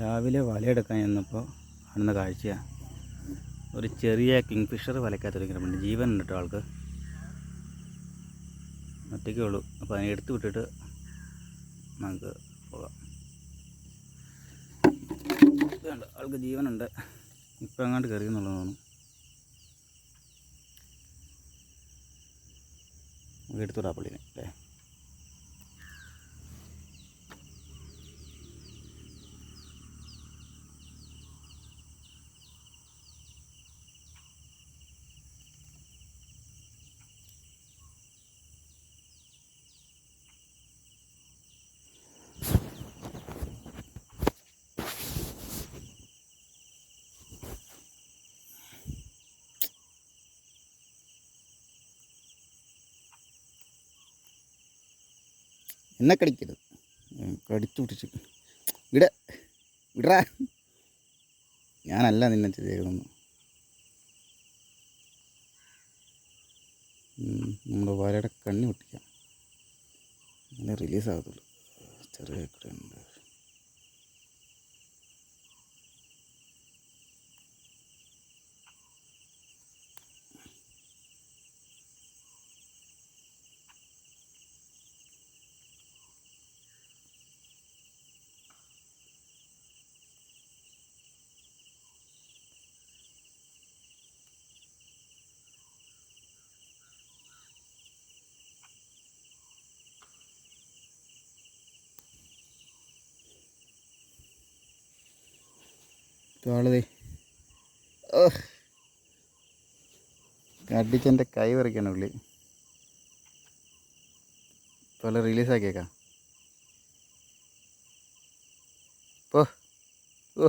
രാവിലെ വലയെടുക്കാൻ ചെന്നപ്പോൾ കാണുന്ന കാഴ്ചയാണ് ഒരു ചെറിയ കിങ് ഫിഷർ വലയ്ക്കകത്ത് കിടപ്പുണ്ട്. ജീവൻ ഉണ്ട് കേട്ടോ ആൾക്ക്. ഒറ്റയ്ക്കേ ഉള്ളൂ. അപ്പോൾ അതിനെ എടുത്ത് വിട്ടിട്ട് നമുക്ക് പോകാം. വേണ്ട ആൾക്ക് ജീവനുണ്ട്. ഇപ്പം എങ്ങാണ്ട് കയറി എന്നുള്ളത് തോന്നുന്നു എടുത്തുവിടാം പുള്ളിനെ. അല്ലേ എന്നെ കടിക്കരുത്. കടിച്ചു പിടിച്ച്. ഇട ഇടറാ ഞാനല്ല നിന്നെ ചെയ്തേക്കുന്നു നമ്മുടെ വരയുടെ കണ്ണി പൊട്ടിക്കാം. അങ്ങനെ റിലീസ് ആകത്തുള്ളൂ ചെറിയ ഉണ്ട് ആളതേ അടിച്ചെന്റെ കൈ പറിക്കാണ് പുള്ളി പോലെ റിലീസാക്കിയേക്കാം ഓ ഓ